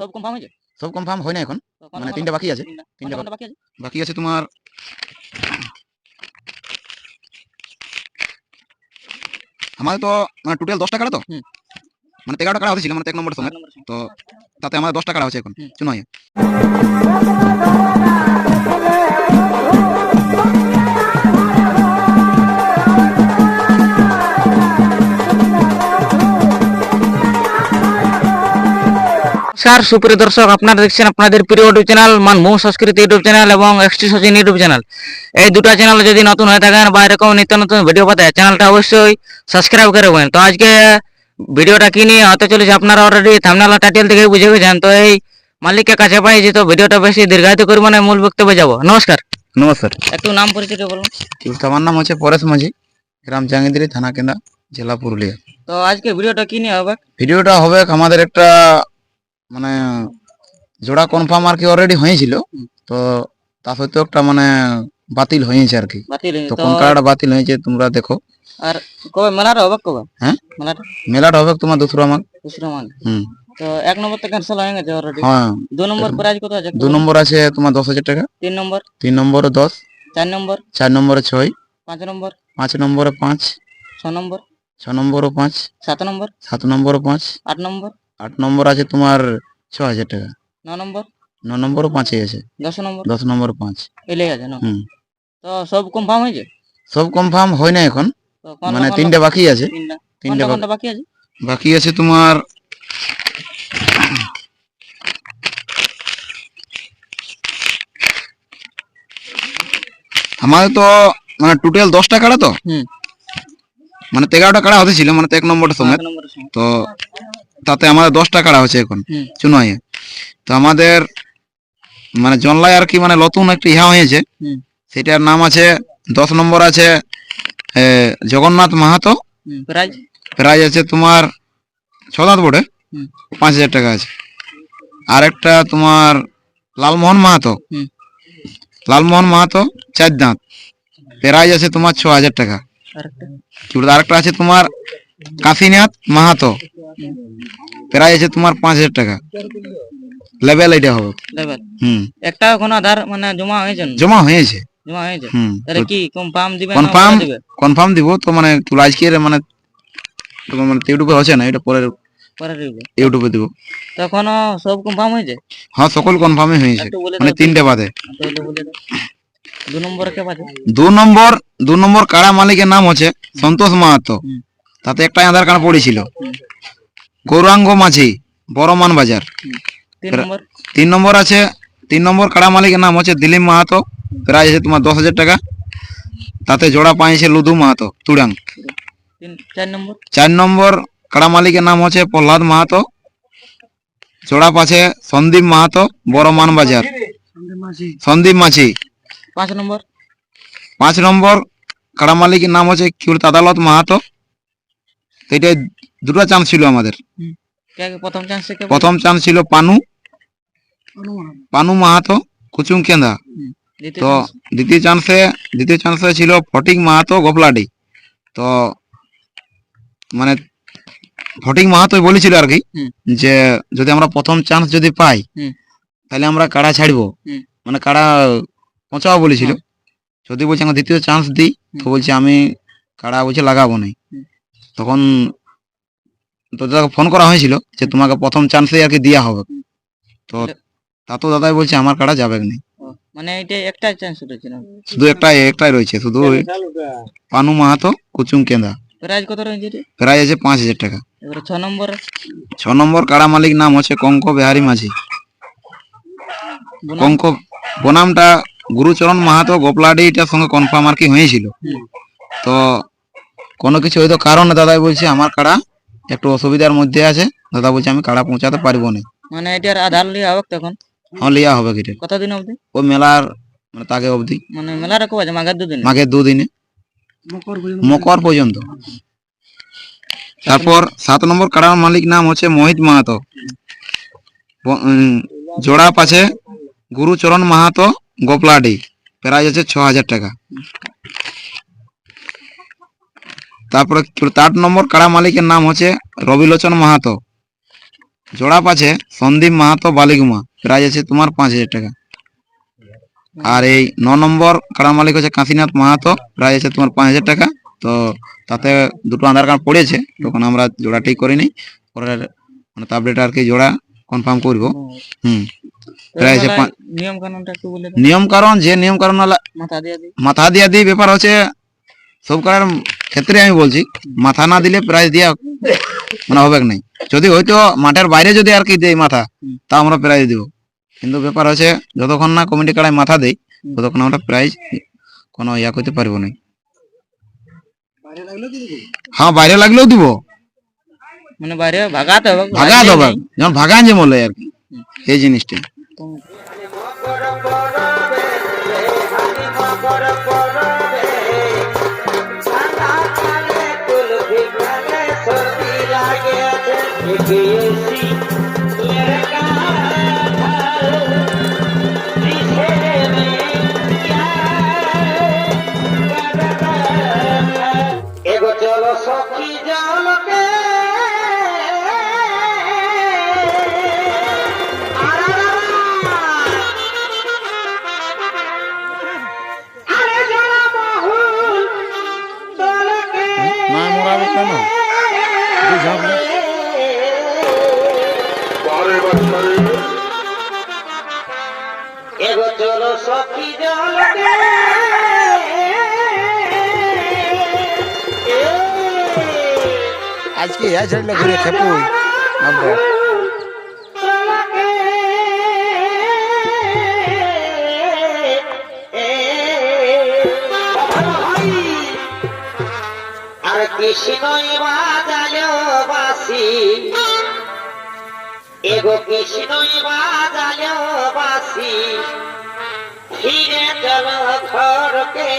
সব কনফার্ম হয়েছে? সব কনফার্ম হয় না এখন। মানে তিনটা বাকি আছে। তিনটা। বাকি আছে? বাকি আছে তোমার আমাদের তো মানে টোটাল দশটা কাটা তো? মানে তেরোটা কাটা হয়েছিল মানে এক নম্বর সময় সঙ্গে। তো তাতে আমাদের দশটা কাটা হচ্ছে এখন। চুনাই নমস্কার সুপ্রিয় দর্শক আপনারা দেখছেন আপনাদের প্রিয় YouTube channel Manbhum Sanskriti YouTube channel এবং এক্সটি সচিন ইউটিউব চ্যানেল। এই দুটো চ্যানেল যদি নতুন হয়ে থাকেন বা এরকম নিত্য নতুন ভিডিও পাতে চ্যানেলটা অবশ্যই সাবস্ক্রাইব করে রাখবেন। তো আজকে ভিডিওটা কি নিয়ে হতে চলেছে আপনারা অলরেডি থামনাল টাইটেল থেকে বুঝে গেছেন। তো এই মালিকের কাছে পাইছি তো ভিডিওটা বেশি দীর্ঘায়িত করব না মূল বক্তব্যে যাব। নমস্কার। নমস্কার। একটু নাম পরিচয় বলুন। আমার নাম হচ্ছে পরেশ মাঝি গ্রাম জাঙ্গিদিরি থানা কেন্দ্র জেলা পুরুলিয়া। তো আজকে ভিডিওটা কি নিয়ে হবে? ভিডিওটা হবে আমাদের একটা মানে জোড়া কনফার্ম আর কি অলরেডি হয়েছিল। তো তা সত্ত্বেও একটা মানে বাতিল হয়েছে আর কি। বাতিল। তো কোন কাড়াটা বাতিল হয়েছে তোমরা দেখো। আর কবে মেলাটা হবে কবে? হ্যাঁ? মেলাটা মেলাটা হবে তোমার দুসরা মাঘ দুসরা মাঘ হুম। তো এক নম্বর তো ক্যান্সেল হয়ে গেছে অলরেডি হ্যাঁ। দু নম্বর প্রাইজ কত আছে? দু নম্বর আছে তোমার দশ হাজার টাকা। তিন নম্বর? তিন নম্বরে দশ। চার নম্বর? চার নম্বরে ছয়। পাঁচ নম্বর? পাঁচ নম্বরে পাঁচ। ছ নম্বর? ছ নম্বরও পাঁচ। সাত নম্বর? সাত নম্বরও পাঁচ। আট নম্বর? আট নম্বর আছে তোমার ছ হাজার টাকা। ন নম্বর? ন নম্বরও পাঁচই আছে। দশ নম্বর? দশ নম্বর পাঁচ। এলেই আছে না? হুম। তো সব কনফার্ম হয়েছে? সব কনফার্ম হয় না এখন। মানে তিনটে বাকি আছে। তিনটা। বাকি- আছে? বাকি আছে তোমার আমাদের তো মানে টোটাল দশটা কাড়া তো? মানে তেরোটা কাড়া হতে ছিল মানে এক নম্বরটা সময় তো তাতে আমাদের দশটা কাড়া হচ্ছে এখন চুনাইয়ে তো আমাদের মানে জনলাই আর কি মানে নতুন একটা ইহা হয়েছে। সেটার নাম আছে দশ নম্বর আছে জগন্নাথ মাহাতো। প্রাইজ? আছে তোমার ছ দাঁত বোর্ডে পাঁচ হাজার টাকা আছে। আর একটা তোমার লালমোহন মাহাতো। লালমোহন মাহাতো চার দাঁত। প্রাইস আছে তোমার ছ হাজার টাকা। আরেকটা আছে তোমার কাশীনাথ মাহাতো। প্রাইস আছে তোমার পাঁচ হাজার টাকা। লেভেল এটা হবে। লেভেল হুম। একটা কোনো আধার মানে জমা হয়েছে জমা হয়েছে। জমা হয়েছে? হুম। তাহলে কি কনফার্ম দিবে কনফার্ম কনফার্ম দিব? তো মানে তুই আজকের মানে তোমার মানে ইউটিউবে হচ্ছে না এটা পরে পরে দিবে ইউটিউবে দিব। তখনও সব কনফার্ম হয়েছে? হ্যাঁ সকল কনফার্মই হয়েছে। মানে তিনটে বাদে। দু নম্বরে কে বাজে দু নম্বর দু নম্বর কাড়া মালিকের নাম হচ্ছে সন্তোষ মাহাতো। তাতে একটা আধার কার্ড পড়েছিল। গৌরাঙ্গ মাঝি বড়মান বাজার। তিন নম্বর। আছে তিন নম্বর কাড়া মালিকের নাম হচ্ছে দিলীপ মাহাতো। প্রাইস আছে তোমার দশ হাজার টাকা। তাতে জোড়া পাইছে লুধু মাহাতো তুড়াং চার নম্বর। কাড়া মালিকের নাম হচ্ছে প্রহ্লাদ মাহাতো। জোড়া পাছে সন্দীপ মাহাতো বড়মান বাজার। সন্দীপ মাঝি। পাঁচ নম্বর। পাঁচ নম্বর কাড়া মালিকের নাম হচ্ছে কি বলতো আদালত মাহাতো। তো এটা দুটো চান্স ছিল আমাদের। প্রথম চান্স প্রথম চান্স ছিল পানু। পানু মাহাতো। কুচুং কেন্দা। তো দ্বিতীয় চান্সে দ্বিতীয় চান্সে ছিল ফটিক মাহাতো গোপলাডি। তো মানে ফটিক মাহাতো বলেছিল আর কি যে যদি আমরা প্রথম চান্স যদি পাই তাহলে আমরা কাড়া ছাড়বো। মানে কাড়া পৌঁছাবো বলেছিল। যদি বলছে আমরা দ্বিতীয় চান্স দিই তো। বলছে আমি কাড়া বলছে লাগাবো না। তখন তো দাদাকে ফোন করা হয়েছিল যে তোমাকে প্রথম চান্সে আর কি দেওয়া হবে। তো তা তো দাদাই বলছে আমার কাটা যাবে না। মানে এটা একটা চান্স রয়েছে না? শুধু একটাই একটাই রয়েছে শুধু ওই পানু মাহাতো কুচুম কেন্দা। প্রাইজ কত রয়েছে প্রায় আছে পাঁচ হাজার টাকা। এবারে ছ নম্বর। ছ নম্বর কাড়া মালিক নাম হচ্ছে কঙ্ক বিহারী মাঝি। কঙ্ক বনামটা গুরুচরণ মাহাতো গোপলাডি এটার সঙ্গে কনফার্ম আর কি হয়েছিল। তো কোনো কিছু হয়তো কারণে দাদাই বলছে আমার কাড়া একটু অসুবিধার মধ্যে আছে। দাদা বলছে আমি কাড়া পৌঁছাতে পারব না। মানে এটার আধার লিয়ে হবে তখন? হ্যাঁ লিয়া হবে কিটা কতদিন অবধি? ওই মেলার মানে তাকে অবধি। মানে মেলা রাখব আছে? মাঘের দুদিন? মাঘের দুদিনে। মকর পর্যন্ত। তারপর সাত নম্বর কাড়ার মালিক নাম হচ্ছে মোহিত মাহাতো। জোড়া পাছে গুরুচরণ মাহাতো গোপলাডি। প্রাইস আছে ছ হাজার টাকা। তারপরে আট নম্বর কাড়া মালিকের নাম হচ্ছে রবিলোচন মাহাতো। জোড়া পাচ্ছে সন্দীপ মাহাতো বালিগুমা। প্রাইজ আছে তোমার পাঁচ হাজার টাকা। আর এই ন নম্বর কাড়া মালিক হচ্ছে কাশীনাথ মাহাতো। প্রাইজ আছে তোমার পাঁচ হাজার টাকা। তো তাতে দুটো আধার কার্ড পড়েছে তখন আমরা জোড়া ঠিক করিনি। পরের মানে আপডেট আর কি জোড়া কনফার্ম করব। হুম। নিয়ম কারণ যে নিয়ম কারণ মাথা দিয়ে দিই। মাথা দিয়া দিয়ে ব্যাপার হচ্ছে সব কার ক্ষেত্রে আমি বলছি মাথা না দিলে প্রাইজ দিয়া মানে হবে নাই। যদি হয়তো মাঠের বাইরে যদি আর কি দেয় মাথা তা আমরা প্রাইজ দিব। কিন্তু ব্যাপার হচ্ছে যতক্ষণ না কমিটি কাড়ায় মাথা দেই ততক্ষণ আমরা প্রাইজ কোনো ইয়া করতে পারব না। হ্যাঁ বাইরে লাগলেও দিব। মানে বাইরে ভাগাতে হবে। ভাগা দেবে যেমন ভাগা যে বলে আর কি এই জিনিসটা। সখী জলকে আজকে ইয়া ছাড়লে ঘুরে খেপুই আমরা। আর কৃষ্ণই বাজায় বাসি। এগো কৃষ্ণই বাজায় বাসি। ফিরে চল ঘরকে